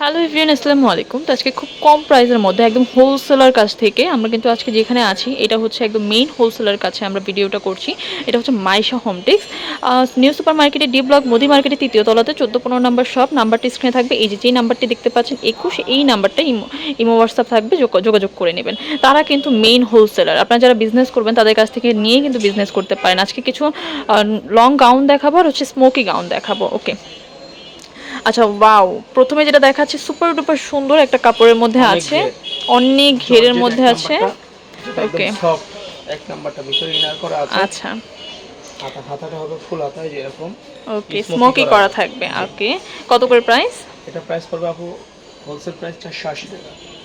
Hello Evion আসসালামু আলাইকুম। তো আজকে খুব কম প্রাইসের মধ্যে একদম হোলসেলার কাছ থেকে আমরা কিন্তু আজকে যেখানে আছি, এটা হচ্ছে একদম মেইন হোলসেলার কাছে আমরা ভিডিওটা করছি। এটা হচ্ছে মাইশা হোমটেক্স নিউ সুপার মার্কেটে ডি ব্লক মোদি মার্কেটে তৃতীয় তলাতে চোদ্দ পনেরো নম্বর শপ নাম্বারটি স্ক্রিনে থাকবে। এই যে যেই নাম্বারটি দেখতে পাচ্ছেন, একুশ, এই নাম্বারটা ইমো ইমো হোয়াটসঅ্যাপ থাকবে, যোগ- যোগাযোগ করে নেবেন। তারা কিন্তু মেইন হোলসেলার আপনারা যারা বিজনেস করবেন, তাদের কাছ থেকে নিয়েই কিন্তু বিজনেস করতে পারেন। আজকে কিছু লং গাউন দেখাবো আর হচ্ছে স্মোকি গাউন দেখাবো ওকে আচ্ছা ওয়াও প্রথমে যেটা দেখাচ্ছে সুপার ডুপার সুন্দর একটা কাপড়ের মধ্যে আছে। অনেক ঘেরের মধ্যে আছে। ওকে এক নাম্বারটা ভিতরে ইনার করা আছে। আচ্ছা। হাতা হাতাটা হবে ফুল হাতা যেরকম ওকে স্মোকি করা থাকবে ওকে কত করে প্রাইস এটা প্রাইস পড়বে আপু হোলসেল প্রাইস চারশো আশি টাকা। মাত্র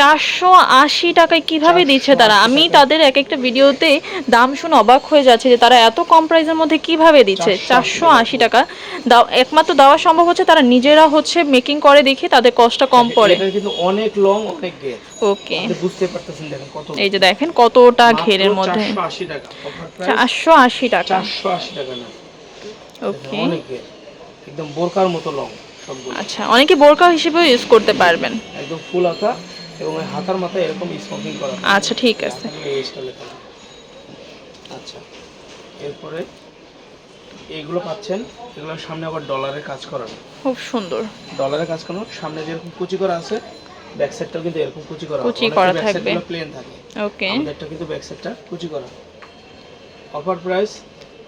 চারশো আশি টাকায় কীভাবে দিচ্ছে তারা? আমি তাদের এক একটা ভিডিওতে দাম শুনে অবাক হয়ে যাচ্ছে যে তারা এত কম প্রাইসের মধ্যে কীভাবে দিচ্ছে? চারশো আশি টাকা। একমাত্র দেওয়া সম্ভব হচ্ছে তারা নিজেরা হচ্ছে মেকিং করে দেখে তাদের কষ্টটা কম পড়ে। কিন্তু অনেক লং অনেক ওকে বুঝতে পারতেছেন দেখেন কত এই যে দেখেন কতটা ঘেরের মধ্যে। চারশো আশি টাকা। চারশো আশি টাকা। না। ওকে একদম বোরকার মতো লং আচ্ছা অনেকে বোরকা হিসেবেও ইউজ করতে পারবেন। একদম ফুল হাতা এবং হাতার মাথায় এরকম স্মোকিং করা আচ্ছা ঠিক আছে। আচ্ছা এরপরে এইগুলো পাচ্ছেন এগুলোর সামনে আবার ডলারের কাজ করানো। খুব সুন্দর। ডলারের কাজ করানো সামনে যেরকম কুচি করা আছে ব্যাক সাইডটাও কিন্তু এরকম কুচি করা কুচি করা থাকবে। প্লেন থাকে। ওকে আমাদেরটা কিন্তু ব্যাক সাইডটা কুচি করা। অফার প্রাইস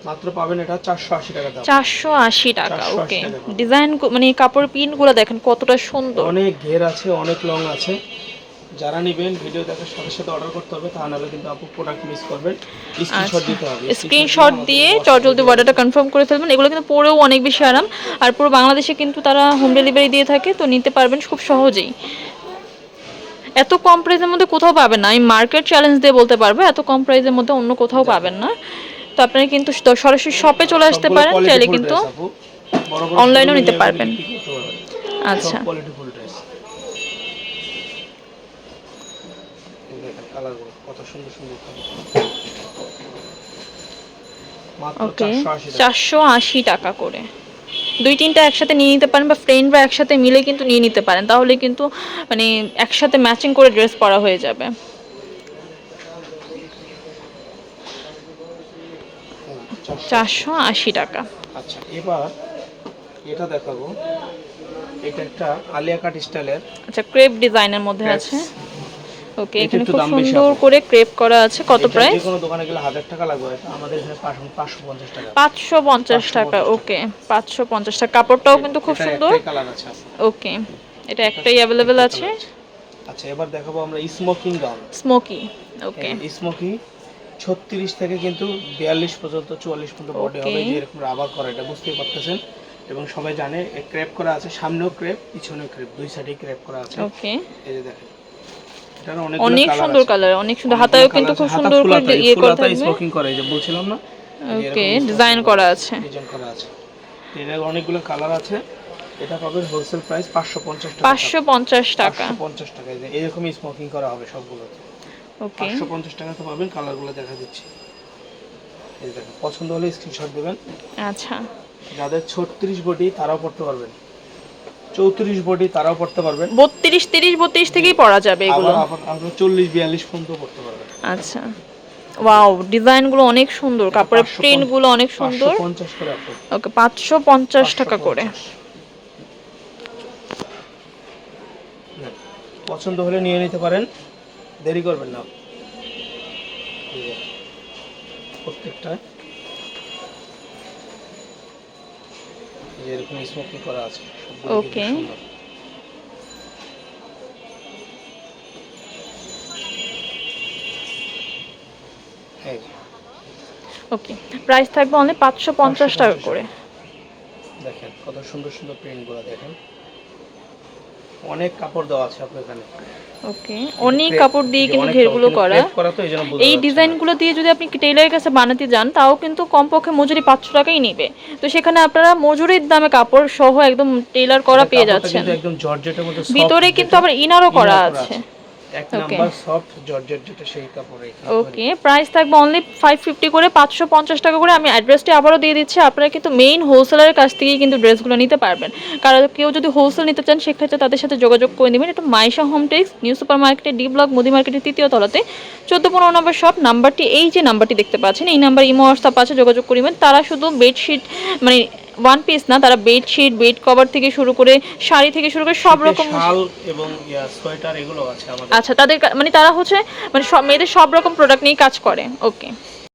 মাত্র পাবেন এটা চারশো আশি টাকা দাম। চারশো আশি টাকা ওকে ডিজাইন মানে কাপড় পিনগুলো দেখেন কতটা সুন্দর। অনেক ঘের আছে অনেক লং আছে। যারা নেবেন ভিডিও দেখার সাথে সাথে অর্ডার করতে হবে তা নাহলে কিন্তু আপু প্রোডাক্ট মিস করবেন। স্ক্রিনশট দিতে হবে স্ক্রিনশট দিয়ে চটজলদি অর্ডারটা কনফার্ম করে ফেলবেন। এগুলো কিন্তু পরেও অনেক বেশি আরাম। আর পুরো বাংলাদেশে কিন্তু তারা হোম ডেলিভারি দিয়ে থাকে তো নিতে পারবেন খুব সহজেই। এত কম প্রাইসের মধ্যে কোথাও পাবেন না। আমি মার্কেট চ্যালেঞ্জ দিয়ে বলতে পারব এত কম প্রাইসের মধ্যে অন্য কোথাও পাবেন না। তো আপনারা কিন্তু সরাসরি শপে চলে আসতে পারেন চাইলে কিন্তু dress আপু। বড় বড় online ও showroom নিতে পারবেন। আচ্ছা। ওকে চারশো আশি টাকা। করে। দুই তিনটা একসাথে নিয়ে নিতে পারেন বা ফ্রেন্ডরা একসাথে মিলে কিন্তু নিয়ে নিতে পারেন। তাহলে কিন্তু মানে একসাথে ম্যাচিং করে ড্রেস পরা হয়ে যাবে হুম, 480 চারশো আশি টাকা। আচ্ছা এবার এটা দেখাবো। এটা একটা আলিয়া কাট স্টাইলের। আচ্ছা ক্রেপ ডিজাইনের মধ্যে আছে। ওকে এখানে খুব সুন্দর করে ক্রেপ করা আছে। কত প্রাইস? যে কোনো দোকানে গেলে হাজার টাকা লাগবে। আমাদের এখানে পাঁচশো পঞ্চাশ টাকা। পাঁচশো পঞ্চাশ টাকা ওকে পাঁচশো পঞ্চাশ টাকা। কাপড়টাও কিন্তু খুব সুন্দর। ওকে এটা একটাই অ্যাভেলেবেল আছে। আচ্ছা এবার দেখাবো আমরা smocking gown. Smocky okay. Smocky. ছত্রিশ থেকে কিন্তু বিয়াল্লিশ পর্যন্ত চুয়াল্লিশ পর্যন্ত বডি হবে Okay. যে এরকম রাবার করা এটা বুঝতেই পারতেছেন। এবং সবাই জানে ক্রেপ করা আছে সামনেও ক্রেপ পিছনেও ক্রেপ দুই সাইডে ক্রেপ করা আছে। ওকে এই যে দেখেন অনেক সুন্দর কালার অনেক সুন্দর হাতায়ও কিন্তু খুব সুন্দর করে ইয়ে করা থাকবে স্মোকিং করে এই যে বলছিলাম না? ওকে ডিজাইন করা আছে। ডিজাইন করা আছে। এটার অনেকগুলো কালার আছে। এটা পাবেন হোলসেল প্রাইস পাঁচশো পঞ্চাশ টাকা। পাঁচশো পঞ্চাশ টাকা। পাঁচশো পঞ্চাশ টাকা এই যে এরকমই স্মোকিং করা হবে সবগুলোতে। ওকে। পাঁচশো পঞ্চাশ টাকা তো পাবেন কালারগুলো দেখা দিচ্ছি। এই দেখেন পছন্দ হলে স্ক্রিনশট দেবেন। আচ্ছা। যাদের ছত্রিশ বডি তারাও পড়তে পারবেন। চৌত্রিশ বডি তারাও পড়তে পারবেন। বত্রিশ তিরিশ বত্রিশ থেকেই পড়া যাবে এগুলো। আবার আবার আপনার চল্লিশ বিয়াল্লিশ পর্যন্ত পড়তে পারবেন। আচ্ছা। ওয়াও ডিজাইনগুলো অনেক সুন্দর কাপড়ের 550 প্রিন্টগুলো অনেক সুন্দর। পাঁচশো পঞ্চাশ করে আপু ওকে পাঁচশো পঞ্চাশ টাকা করে। পছন্দ হলে নিয়ে নিতে পারেন। দেরি করবেন না। প্রত্যেকটা। এরকম স্মোকিং করা আছে। যে, ওকে প্রাইস থাকবে অনলি পাঁচশো পঞ্চাশ টাকা করে। দেখেন কত সুন্দর সুন্দর প্রিন্টগুলো দেখেন। অনেক কাপড় দেওয়া আছে আপনার এখানে। ওকে অনেক কাপড় দিয়ে কিন্তু ঘেরগুলো করা। এই। ডিজাইনগুলো দিয়ে যদি আপনি টেইলারের কাছে বানাতে যান তাও কিন্তু কমপক্ষে মজুরি পাঁচশো টাকাই নেবে। তো সেখানে আপনারা মজুরির দামে কাপড় সহ একদম টেইলার করা পেয়ে যাচ্ছেন। ভিতরে কিন্তু আবার ইনারও করা আছে। এক নাম্বার সফট জর্জেট যেটা সেই কাপড়ে ওকে প্রাইস থাকবে অনলি ফাইভ ফিফটি করে পাঁচশো পঞ্চাশ টাকা করে। আমি অ্যাড্রেসটি আবারও দিয়ে দিচ্ছি আপনারা কিন্তু মেইন হোলসেলারের কাছ থেকেই কিন্তু ড্রেসগুলো নিতে পারবেন। কারণ কেউ যদি হোলসেল নিতে চান সেক্ষেত্রে তাদের সাথে যোগাযোগ করে নেবেন। এটা Maisha Hometex new super D block Mudi মার্কেটের তৃতীয় তলাতে। চোদ্দ পনেরো নম্বর শপ নাম্বারটি এই যে নাম্বারটি দেখতে পাচ্ছেন এই নাম্বার ইমো হোয়াটসঅ্যাপ আছে যোগাযোগ করিবেন তারা শুধু বেডশিট মানে ওয়ান পিস না তারা বেডশিট বেড কভার থেকে শুরু করে শাড়ি থেকে শুরু করে সব রকম শাল এবং সোয়েটার এগুলো আছে আমাদের। আচ্ছা তাদের মানে তারা হচ্ছে মানে সব মেয়েদের সব রকম প্রোডাক্ট নিয়ে কাজ করে ওকে